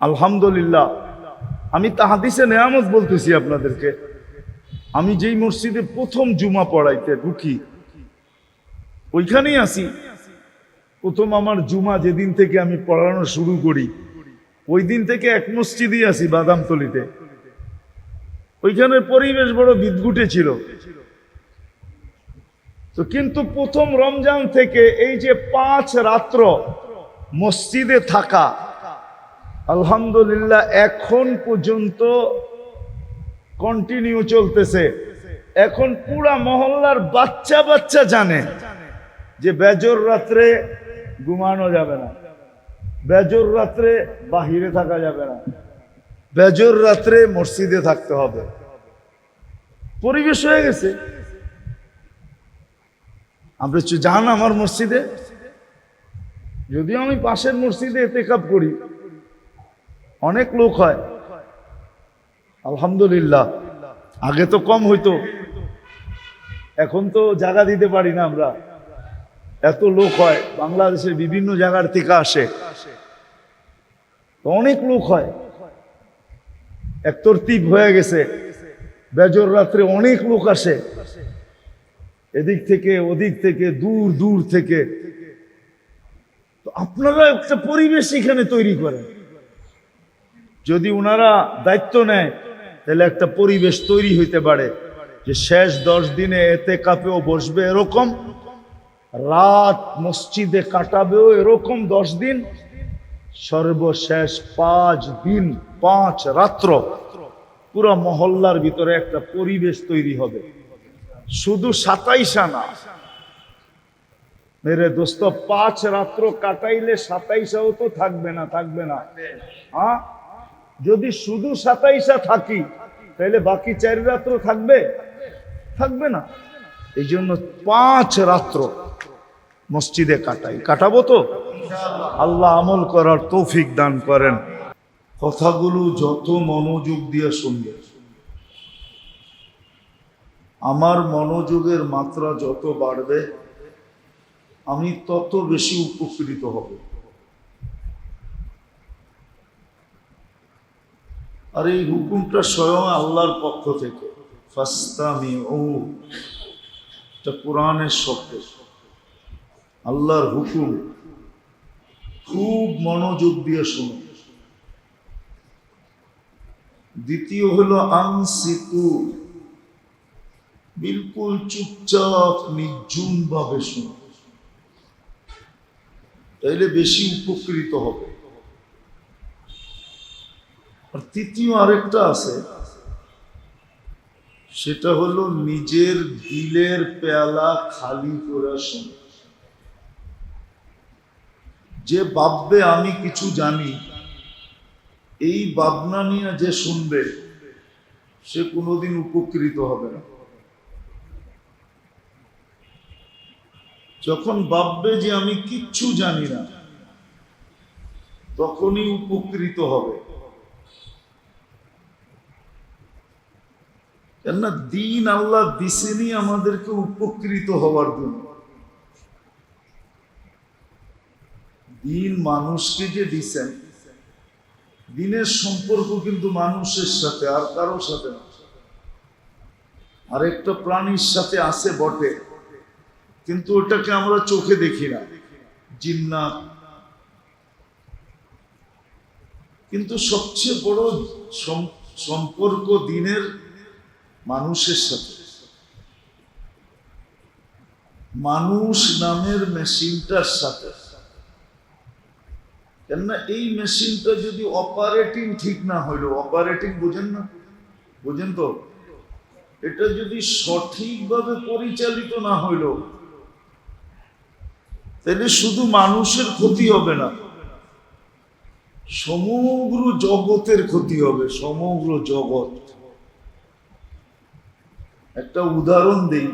আলহামদুলিল্লাহ। আমি তাহাদিসে নেয়ামত বলতেছি আপনাদেরকে। আমি যেই মসজিদে প্রথম জুমা পড়াইতে ঢুকি, ওইখানেই আসি প্রথম আমার জুমা যেদিন থেকে আমি পড়ানো শুরু করি ওই দিন থেকে এক মসজিদই আসি বাদামতলিতে। ওইখানের পরিবেশ বড় বিদগুটে ছিল। তো কিন্তু প্রথম রমজান থেকে এই যে পাঁচ রাত্র মসজিদে থাকা আলহামদুলিল্লাহ, এখন পর্যন্ত কন্টিনিউ চলতেছে। এখন পুরা মহল্লার বাচ্চা বাচ্চা জানে যে বেজর রাত্রে ঘুমানো যাবে না। বেজর রাত্রে বাহিরে থাকা যাবে না। বেজর রাত্রে মসজিদে থাকতে হবে। পরিবেশ হয়ে গেছে। আপনি যান আমার মসজিদে। যদিও আমি পাশের মসজিদে এতে করি। অনেক লোক হয়। আলহামদুলিল্লাহ। আগে তো কম হইতো। এখন তো জায়গা দিতে পারি না আমরা। এত লোক হয়, বাংলাদেশের বিভিন্ন জায়গার থেকে আসে। অনেক লোক হয়। একতরতিব হয়ে গেছে। বেজর রাত্রে অনেক লোক আসে। এদিক থেকে, ওদিক থেকে, দূর দূর থেকে। তো আপনারা একটা পরিবেশ এখানে তৈরি করেন। যদি ওনারা দায়িত্ব নেয়, তাহলে একটা পরিবেশ তৈরি হইতে পারে যে শেষ দশ দিনে এতে কাপেও বসবে এরকম, রাত মসজিদে কাটাবেও এরকম দশ দিন, সর্বশেষ পাঁচ দিন, পাঁচ রাত্র পুরো মহল্লার ভিতরে একটা পরিবেশ তৈরি হবে। শুধু সাতাইশা না, মেরে দোস্ত, পাঁচ রাত্র কাটাইলে সাতাইশাও তো থাকবে না থাকবে না। হ্যাঁ? যদি শুধু সাতাইশা থাকি, তাহলে বাকি চার রাত্র থাকবে? থাকবে না। এই জন্য পাঁচ রাত্র মসজিদে কাটাই। কাটাবো তো? আল্লাহ আমল করার তৌফিক দান করেন। কথাগুলো যত মনোযোগ দিয়ে শুনবে। আমার মনোযোগের মাত্রা যত বাড়বে, আমি তত বেশি উপকৃত হব। আর এই হুকুমটা স্বয়ং আল্লাহর পক্ষ থেকে। ফাস্তামি ও এটা কোরআনের শব্দ। আল্লাহর হুকুম খুব মনোযোগ দিয়ে শুনো। দ্বিতীয় হলো আনসিতু। বিলকুল চুপচাপ নির্জুম ভাবে শুনো। তাইলে বেশি উপকৃত হবে। আর তৃতীয় আরেকটা আছে। সেটা হলো নিজের দিলের পেয়ালা খালি করে শোনো যে ভাববে, আমি কিছু জানি। এই ভাবনা নিয়ে যে শুনবে, সে কোনোদিন উপকৃত হবে না। যখন ভাববে যে আমি কিচ্ছু জানি না, তখনই উপকৃত হবে। কেননা দিন আল্লাহ দিছেনি আমাদেরকে উপকৃত হওয়ার জন্য। দিন মানুষকে যে দিছেন দিনের সম্পর্ক কিন্তু মানুষের সাথে, আর কারোর সাথে না। আরেকটা প্রাণীর সাথে আছে বটে, কিন্তু ওটাকে আমরা চোখে দেখি না জিন্নাত কিন্তু সবচেয়ে বড় সম্পর্ক দিনের মানুষের সাথে। মানুষ নামের মেশিনটার সাথে। কেননা এই মেশিনটা যদি অপারেটিং ঠিক না হইল অপারেটিং বুঝেন না? বুঝেন তো? এটা যদি সঠিকভাবে পরিচালিত না হইল তাহলে শুধু মানুষের ক্ষতি হবে না। সমগ্র জগতের ক্ষতি হবে, সমগ্র জগৎ। একটা উদাহরণ দেই।